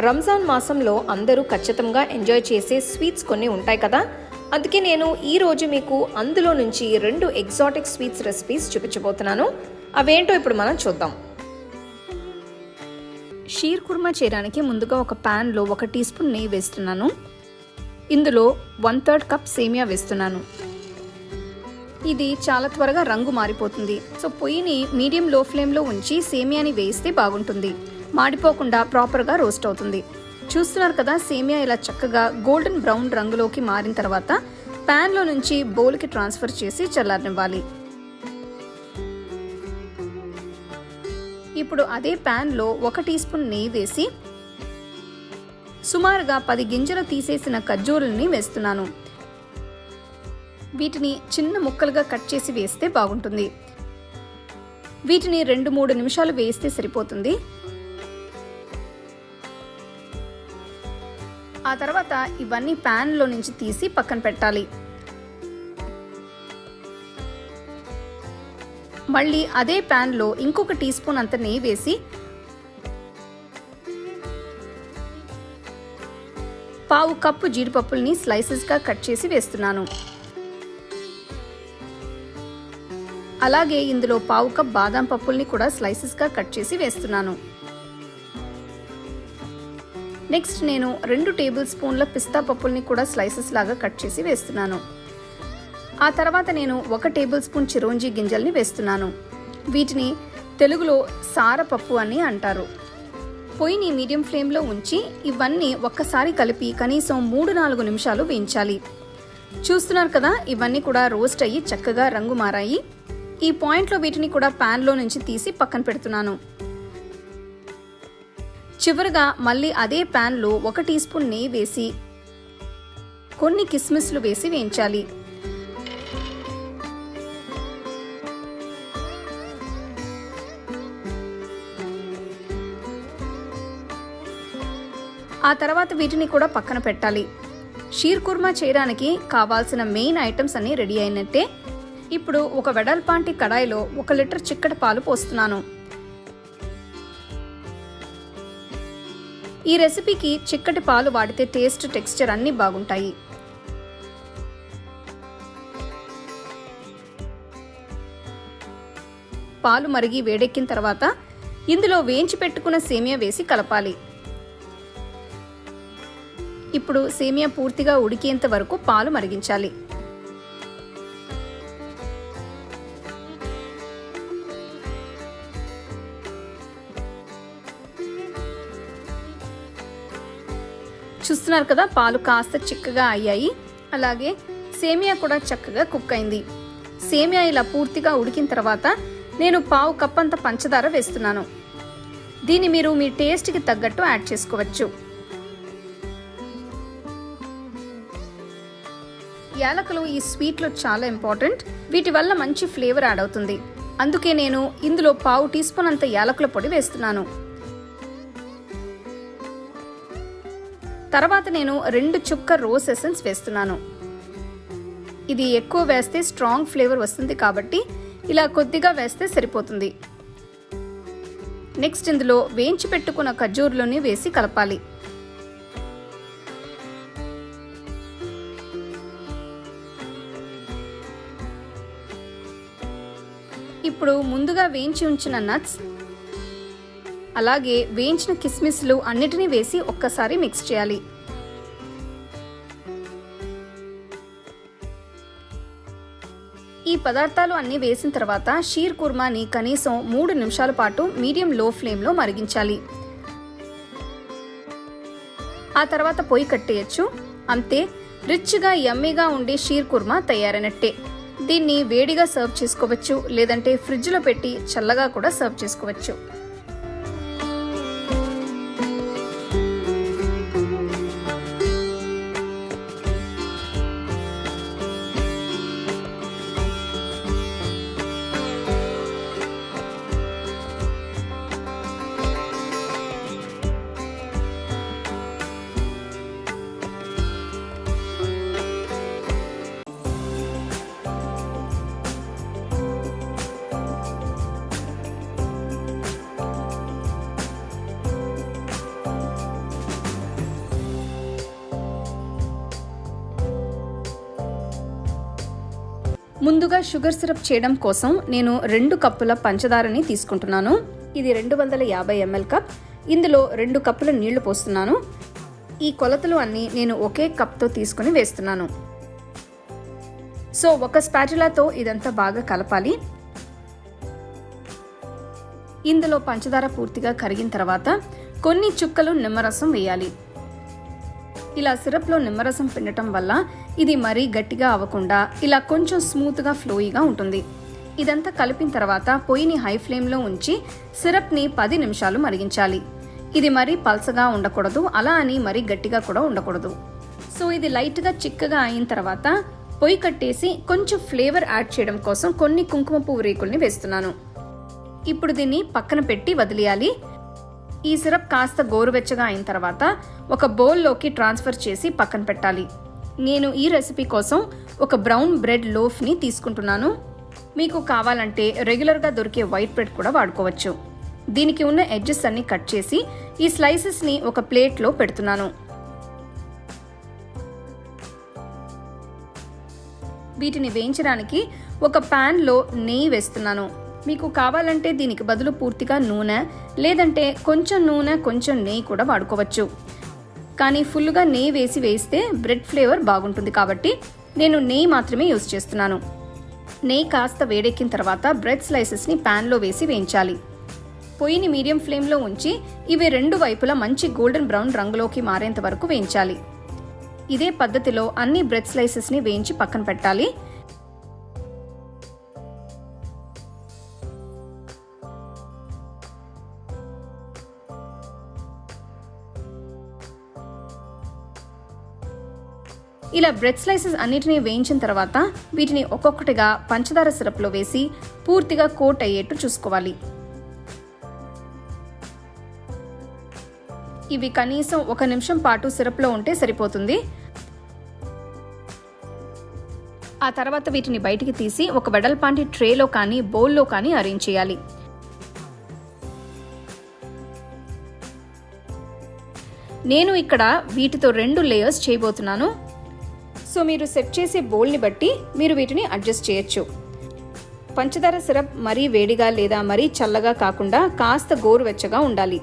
రంజాన్ మాసంలో అందరూ ఖచ్చితంగా ఎంజాయ్ చేసే స్వీట్స్ కొన్ని ఉంటాయి కదా? అందుకే నేను ఈరోజు మీకు అందులో నుంచి రెండు ఎగ్జాటిక్ స్వీట్స్ రెసిపీస్ చూపించబోతున్నాను. అవేంటో ఇప్పుడు మనం చూద్దాం. షీర్ కుర్మా చేయడానికి ముందుగా ఒక ప్యాన్లో ఒక టీ స్పూన్ నెయ్యి వేస్తున్నాను. ఇందులో వన్ థర్డ్ కప్ సేమియా వేస్తున్నాను. ఇది చాలా త్వరగా రంగు మారిపోతుంది. సో పొయ్యిని మీడియం లో ఫ్లేమ్లో ఉంచి సేమియాని వేయిస్తే బాగుంటుంది. మాడిపోకుండా ప్రాపర్గా రోస్ట్ అవుతుంది. చూస్తున్నారు కదా సేమియా ఇలా చక్కగా గోల్డెన్ బ్రౌన్ రంగులోకి మారిన తర్వాత ప్యాన్లో నుంచి బౌల్కి ట్రాన్స్ఫర్ చేసి చల్లారనివ్వాలి. ఇప్పుడు అదే ప్యాన్లో ఒక టీ స్పూన్ నెయ్యి వేసి సుమారుగా పది గింజలు తీసేసిన ఖర్జూరుల్ని వేస్తున్నాను. వీటిని చిన్న ముక్కలుగా కట్ చేసి వేస్తే బాగుంటుంది. వీటిని రెండు మూడు నిమిషాలు వేస్తే సరిపోతుంది. ఆ తర్వాత ఇవన్నీ ప్యాన్లో నుంచి తీసి పక్కన పెట్టాలి. మళ్ళీ అదే ప్యాన్లో ఇంకొక టీ స్పూన్ అంత నెయ్యి వేసి పావు కప్పు జీడిపప్పుల్ని స్లైసెస్గా కట్ చేసి వేస్తున్నాను. అలాగే ఇందులో పావు కప్ బాదం పప్పుల్ని కూడా స్లైసెస్గా కట్ చేసి వేస్తున్నాను. నెక్స్ట్ నేను రెండు టేబుల్ స్పూన్ల పిస్తా పప్పుల్ని కూడా స్లైసెస్ లాగా కట్ చేసి వేస్తున్నాను. ఆ తర్వాత నేను ఒక టేబుల్ స్పూన్ చిరోంజి గింజల్ని వేస్తున్నాను. వీటిని తెలుగులో సారపప్పు అని అంటారు. పొయ్యిని మీడియం ఫ్లేమ్లో ఉంచి ఇవన్నీ ఒక్కసారి కలిపి కనీసం మూడు నాలుగు నిమిషాలు వేయించాలి. చూస్తున్నారు కదా ఇవన్నీ కూడా రోస్ట్ అయ్యి చక్కగా రంగు మారాయి. ఈ పాయింట్లో వీటిని కూడా ప్యాన్లో నుంచి తీసి పక్కన పెడుతున్నాను. చివరగా మళ్ళీ అదే ప్యాన్లో ఒక టీ స్పూన్ నెయ్యి వేసి కొన్ని కిస్మిస్లు వేసి వేయించాలి. ఆ తర్వాత వీటిని కూడా పక్కన పెట్టాలి. షీర్ కుర్మా చేయడానికి కావాల్సిన మెయిన్ ఐటమ్స్ అన్ని రెడీ అయినట్టే. ఇప్పుడు ఒక వెడల్పాంటి కడాయిలో ఒక లీటర్ చిక్కటి పాలు పోస్తున్నాను. ఈ రెసిపీకి చిక్కటి పాలు వాడితే టేస్ట్ టెక్స్చర్ అన్నీ బాగుంటాయి. పాలు మరిగి వేడెక్కిన తర్వాత ఇందులో వేయించి పెట్టుకున్న సేమియా వేసి కలపాలి. ఇప్పుడు సేమియా పూర్తిగా ఉడికేంత వరకు పాలు మరిగించాలి. చూస్తున్నారు కదా పాలు కాస్త చిక్కగా అయ్యాయి. అలాగే సేమియా కూడా చక్కగా కుక్ అయింది. సేమియా ఇలా పూర్తిగా ఉడికిన తర్వాత నేను పావు కప్పంత పంచదార వేస్తున్నాను. దీన్ని మీరు మీ టేస్ట్కి తగ్గట్టు యాడ్ చేసుకోవచ్చు. యాలకులు ఈ స్వీట్లో చాలా ఇంపార్టెంట్. వీటి వల్ల మంచి ఫ్లేవర్ యాడ్ అవుతుంది. అందుకే నేను ఇందులో పావు టీ స్పూన్ అంత యాలకుల పొడి వేస్తున్నాను. తర్వాత నేను రెండు చుక్క రోజ్ ఎసెన్స్ వేస్తున్నాను. ఇది ఎక్కువ వేస్తే స్ట్రాంగ్ ఫ్లేవర్ వస్తుంది కాబట్టి ఇలా కొద్దిగా వేస్తే సరిపోతుంది. నెక్స్ట్ ఇందులో వేయించి పెట్టుకున్న ఖర్జూర్లోని వేసి కలపాలి. ఇప్పుడు ముందుగా వేయించి ఉంచిన నట్స్ అలాగే వేయించిన కిస్మిస్లు అన్నిటినీ వేసి ఒక్కసారి మిక్స్ చేయాలి. ఈ పదార్థాలు అన్నీ వేసిన తర్వాత షీర్ కుర్మాని కనీసం మూడు నిమిషాల పాటు మీడియం లో ఫ్లేమ్లో మరిగించాలి. ఆ తర్వాత పొయ్యి కట్టేయచ్చు. అంతే రిచ్గా యమ్మీగా ఉండే షీర్ కుర్మా తయారైనట్టే. దీన్ని వేడిగా సర్వ్ చేసుకోవచ్చు లేదంటే ఫ్రిడ్జ్లో పెట్టి చల్లగా కూడా సర్వ్ చేసుకోవచ్చు. ముందుగా షుగర్ సిరప్ చేయడం కోసం నేను రెండు కప్పుల పంచదారని తీసుకుంటున్నాను. ఇది రెండు వందల యాభై ఎంఎల్ కప్. ఇందులో రెండు కప్పుల నీళ్ళు పోస్తున్నాను. ఈ కొలతలు అన్నీ నేను ఒకే కప్తో తీసుకుని వేస్తున్నాను. సో ఒక స్పాచులాతో ఇదంతా బాగా కలపాలి. ఇందులో పంచదార పూర్తిగా కరిగిన తర్వాత కొన్ని చుక్కలు నిమ్మరసం వేయాలి. ఇలా సిరప్లో నిమ్మరసం పిండటం వల్ల ఇది మరీ గట్టిగా అవ్వకుండా ఇలా కొంచెం స్మూత్గా ఫ్లోయిగా ఉంటుంది. ఇదంతా కలిపిన తర్వాత పొయ్యిని హై ఫ్లేమ్లో ఉంచి సిరప్ని పది నిమిషాలు మరిగించాలి. ఇది మరీ పల్సగా ఉండకూడదు అలా అని మరీ గట్టిగా కూడా ఉండకూడదు. సో ఇది లైట్గా చిక్కగా అయిన తర్వాత పొయ్యి కట్టేసి కొంచెం ఫ్లేవర్ యాడ్ చేయడం కోసం కొన్ని కుంకుమ పువ్వు రేకుల్ని వేస్తున్నాను. ఇప్పుడు దీన్ని పక్కన పెట్టి వదిలేయాలి. ఈ సిరప్ కాస్త గోరువెచ్చగా అయిన తర్వాత ఒక బౌల్లోకి ట్రాన్స్ఫర్ చేసి పక్కన పెట్టాలి. నేను ఈ రెసిపీ కోసం ఒక బ్రౌన్ బ్రెడ్ లోఫ్ని తీసుకుంటున్నాను. మీకు కావాలంటే రెగ్యులర్గా దొరికే వైట్ బ్రెడ్ కూడా వాడుకోవచ్చు. దీనికి ఉన్న ఎడ్జెస్ అన్ని కట్ చేసి ఈ స్లైసెస్ని ఒక ప్లేట్లో పెడుతున్నాను. వీటిని వేయించడానికి ఒక ప్యాన్లో నెయ్యి వేస్తున్నాను. మీకు కావాలంటే దీనికి బదులు పూర్తిగా నూనె లేదంటే కొంచెం నూనె కొంచెం నెయ్యి కూడా వాడుకోవచ్చు. కానీ ఫుల్గా నెయ్యి వేసి వేస్తే బ్రెడ్ ఫ్లేవర్ బాగుంటుంది కాబట్టి నేను నెయ్యి మాత్రమే యూజ్ చేస్తున్నాను. నెయ్యి కాస్త వేడెక్కిన తర్వాత బ్రెడ్ స్లైసెస్ని ప్యాన్లో వేసి వేయించాలి. పొయ్యిని మీడియం ఫ్లేమ్లో ఉంచి ఇవి రెండు వైపులా మంచి గోల్డెన్ బ్రౌన్ రంగులోకి మారేంత వరకు వేయించాలి. ఇదే పద్ధతిలో అన్ని బ్రెడ్ స్లైసెస్ని వేయించి పక్కన పెట్టాలి. ఇలా బ్రెడ్ స్లైసెస్ అన్నిటినీ వేయించిన తర్వాత వీటిని ఒక్కొక్కటిగా పంచదార సిరప్లో వేసి పూర్తిగా కోట్ అయ్యేట్టు చూసుకోవాలి. ఇవి కనీసం ఒక నిమిషం పాటు సిరప్లో ఉంటే సరిపోతుంది. ఆ తర్వాత వీటిని బయటికి తీసి ఒక వెడల్పాంటి ట్రేలో కానీ బౌల్లో కానీ అరేంజ్ చేయాలి. నేను ఇక్కడ వీటితో రెండు లేయర్స్ చేయబోతున్నాను. సో మీరు సెట్ చేసే బౌల్ని బట్టి మీరు వీటిని అడ్జస్ట్ చేయొచ్చు. పంచదార సిరప్ మరీ వేడిగా లేదా మరీ చల్లగా కాకుండా కాస్త గోరువెచ్చగా ఉండాలి.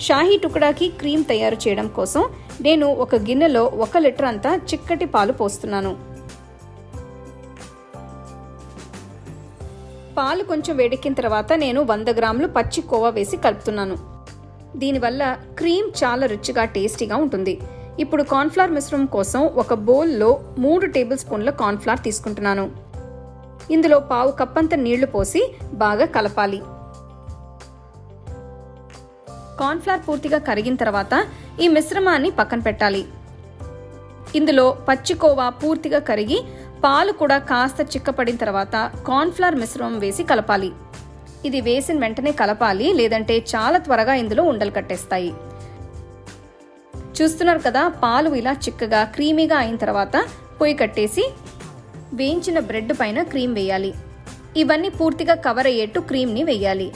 షాహీ టుకడాకి క్రీమ్ తయారు చేయడం కోసం నేను ఒక గిన్నెలో ఒక లీటర్ అంతా చిక్కటి పాలు పోస్తున్నాను. పాలు కొంచెం వేడెక్కిన తర్వాత నేను వంద గ్రాములు పచ్చి కోవా వేసి కలుపుతున్నాను. దీనివల్ల క్రీమ్ చాలా రుచిగా టేస్టీగా ఉంటుంది. ఇప్పుడు కార్న్ఫ్లవర్ మిశ్రమం కోసం ఒక బౌల్లో మూడు టేబుల్ స్పూన్ల కార్న్ఫ్లవర్ తీసుకుంటున్నాను. ఇందులో పావు కప్పంత నీళ్ళు పోసి బాగా కలపాలి. కార్న్ఫ్లవర్ పూర్తిగా కరిగిన తర్వాత ఈ మిశ్రమాన్ని పక్కన పెట్టాలి. ఇందులో పచ్చికోవా పూర్తిగా కరిగి పాలు కూడా కాస్త చిక్కపడిన తర్వాత కార్న్ఫ్లవర్ మిశ్రమం వేసి కలపాలి. ఇది వేసిన వెంటనే కలపాలి లేదంటే చాలా త్వరగా ఇందులో ఉండలు కట్టేస్తాయి. చూస్తున్నారు కదా పాలు ఇలా చిక్కగా క్రీమీగా అయిన తర్వాత పొయ్యి కట్టేసి వేయించిన బ్రెడ్ పైన క్రీమ్ వేయాలి. ఇవన్నీ పూర్తిగా కవర్ అయ్యేట్టు క్రీమ్ని వేయాలి.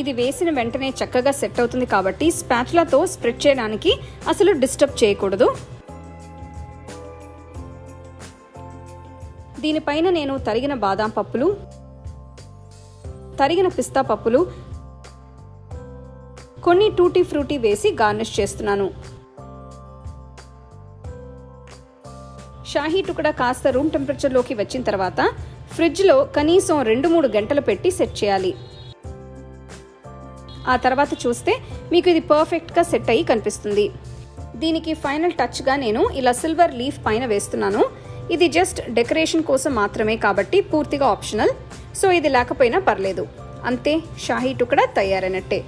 ఇది వేసిన వెంటనే చక్కగా సెట్ అవుతుంది కాబట్టి స్పాచులాతో స్ప్రెడ్ చేయడానికి అసలు డిస్టర్బ్ చేయకూడదు. దీనిపైన నేను తరిగిన బాదాం పప్పులు తరిగిన పిస్తా పప్పులు కొన్ని టూటీ ఫ్రూటీ వేసి గార్నిష్ చేస్తున్నాను. షాహీ టుకడా కాస్త రూమ్ టెంపరేచర్లోకి వచ్చిన తర్వాత ఫ్రిడ్జ్లో కనీసం రెండు మూడు గంటలు పెట్టి సెట్ చేయాలి. ఆ తర్వాత చూస్తే మీకు ఇది పర్ఫెక్ట్గా సెట్ అయ్యి కనిపిస్తుంది. దీనికి ఫైనల్ టచ్గా నేను ఇలా సిల్వర్ లీఫ్ పైన వేస్తున్నాను. ఇది జస్ట్ డెకరేషన్ కోసం మాత్రమే కాబట్టి పూర్తిగా ఆప్షనల్. సో ఇది లేకపోయినా పర్లేదు. అంతే షాహీ టుకడా తయారైనట్టే.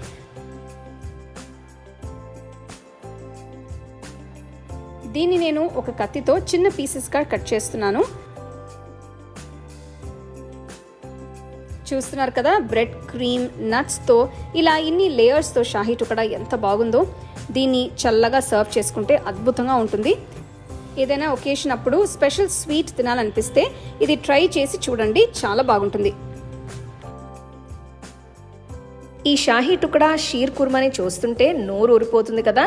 దీన్ని నేను ఒక కత్తితో చిన్న పీసెస్గా కట్ చేస్తున్నాను. చూస్తున్నారు కదా బ్రెడ్ క్రీమ్ నట్స్తో ఇలా ఇన్ని లేయర్స్తో షాహీ టుకడా ఎంత బాగుందో. దీన్ని చల్లగా సర్వ్ చేసుకుంటే అద్భుతంగా ఉంటుంది. ఏదైనా ఒకేషన్ అప్పుడు స్పెషల్ స్వీట్ తినాలనిపిస్తే ఇది ట్రై చేసి చూడండి చాలా బాగుంటుంది. ఈ షాహీ టుకడా షీర్ కుర్మాని చూస్తుంటే నోరు ఊరిపోతుంది కదా.